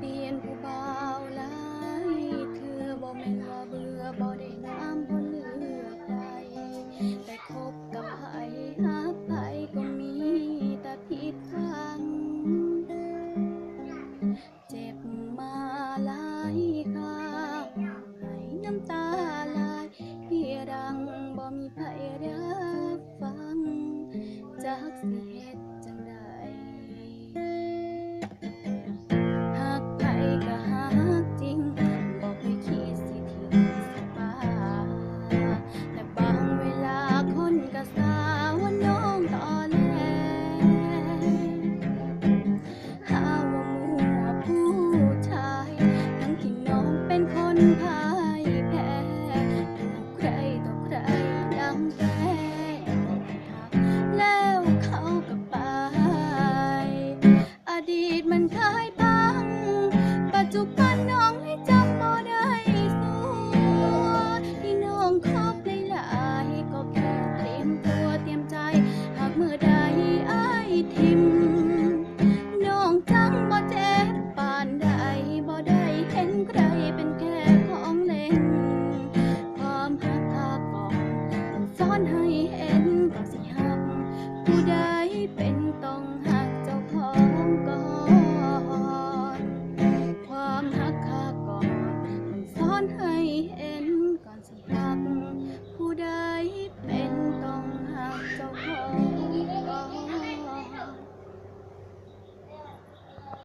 เปลี่ยนผู้บ่าวหลายเธอบ่แม่นว่าเบื่อบ่ได้น้ำเพราะเลือกใดแต่คบกับไผหักไผก็มีแต่ผิดหวัง เจ็บมาหลายคราให้น้ำตาไหลพี่ดังบ่มีไผรับฟังจักสิ ให้ตั้ง ปัจจุบันน้องให้จำบ่ได้สัวที่น้องขอบหลายก็แค่เตรียมตัวเตรียมใจ หากเมื่อใดอ้ทิม น้องจังบ่เจ็บปานใดบ่ได้เห็นใครเป็นแค่ของเล่น ความหักทากอนต้องซ้อนให้เห็นก่อสิหักผู้ใดเป็นต้อง